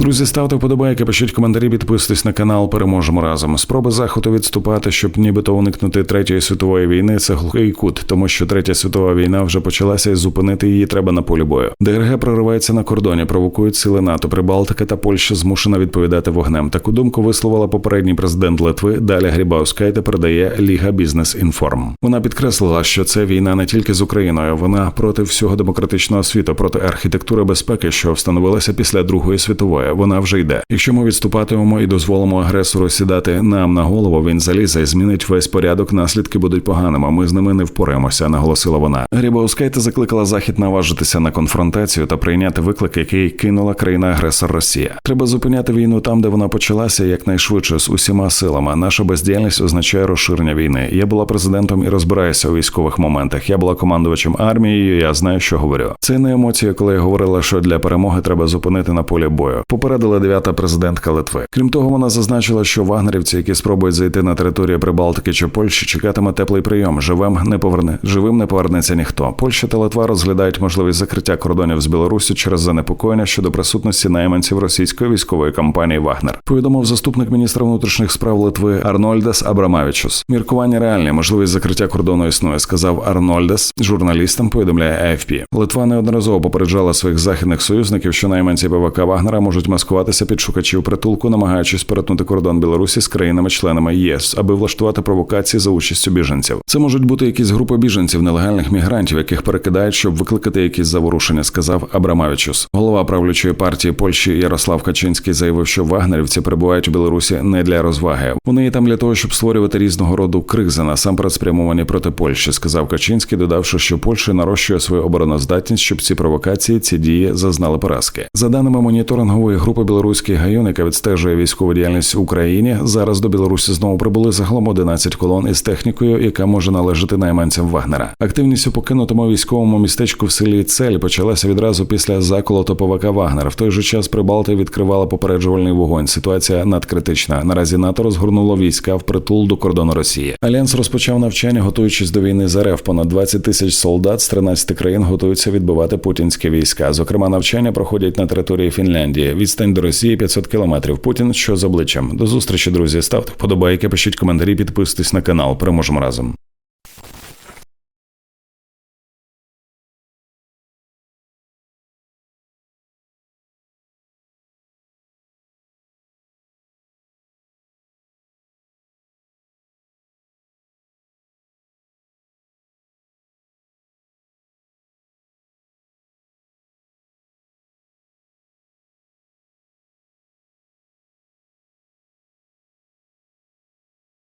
Друзі, ставте вподобайки, пишіть коментарі, підписуйтесь на канал. Переможемо разом. Спроби заходу відступати, щоб нібито уникнути третьої світової війни. Це глухий кут, тому що третя світова війна вже почалася, і зупинити її треба на полі бою. ДРГ проривається на кордоні, провокують сили НАТО. Прибалтика та Польща змушена відповідати вогнем. Таку думку висловила попередній президент Литви Даля Грібаускайте. Передає Ліга Бізнес Інформ. Вона підкреслила, що це війна не тільки з Україною, вона проти всього демократичного світу, проти архітектури безпеки, що встановилася після Другої світової. Вона вже йде. Якщо ми відступатимемо і дозволимо агресору сідати нам на голову, він залізе і змінить весь порядок. Наслідки будуть поганими. Ми з ними не впораємося, наголосила вона. Грібаускайте закликала захід наважитися на конфронтацію та прийняти виклик, який кинула країна-агресор Росія. Треба зупиняти війну там, де вона почалася, якнайшвидше з усіма силами. Наша бездіяльність означає розширення війни. Я була президентом і розбираюся у військових моментах. Я була командувачем армією. Я знаю, що говорю. Це не емоція, коли я говорила, що для перемоги треба зупинити на полі бою. Попередила дев'ята президентка Литви. Крім того, вона зазначила, що вагнерівці, які спробують зайти на територію Прибалтики чи Польщі, чекатиме теплий прийом. Живим не поверне живим не повернеться ніхто. Польща та Литва розглядають можливість закриття кордонів з Білорусі через занепокоєння щодо присутності найманців російської військової компанії Вагнер. Повідомив заступник міністра внутрішніх справ Литви Арнольдес Абрамавічус. Міркування реальні, можливість закриття кордону існує, сказав Арнольдес. Журналістам повідомляє AFP. Литва неодноразово попереджала своїх західних союзників, що найманці ПВК Вагнера можуть маскуватися під шукачів притулку, намагаючись перетнути кордон Білорусі з країнами-членами ЄС, аби влаштувати провокації за участю біженців. Це можуть бути якісь групи біженців, нелегальних мігрантів, яких перекидають, щоб викликати якісь заворушення, сказав Абрамавічус. Голова правлячої партії Польщі Ярослав Качинський заявив, що вагнерівці перебувають у Білорусі не для розваги. Вони є там для того, щоб створювати різного роду кризи, насамперед спрямовані проти Польщі, сказав Качинський, додавши, що Польща нарощує свою обороноздатність, щоб ці провокації, ці дії зазнали поразки. За даними моніторингової групи Білоруський гайон, яка відстежує військову діяльність в Україні, зараз до Білорусі знову прибули загалом 11 колон із технікою, яка може належати найманцям Вагнера. Активність у покинутому військовому містечку в селі Цель почалася відразу після заколоту ПВК Вагнер. В той же час Прибалти відкривала попереджувальний вогонь. Ситуація надкритична. Наразі НАТО розгорнуло війська в притул до кордону Росії. Альянс розпочав навчання, готуючись до війни з РФ. Понад 20 тисяч солдат з 13 країн готуються відбивати путінські війська. Зокрема, навчання проходять на території Фінляндії. Відстань до Росії 500 кілометрів. Путін що з обличчям. До зустрічі, друзі. Ставте вподобайки, пишіть коментарі, підписуйтесь на канал. Переможемо разом.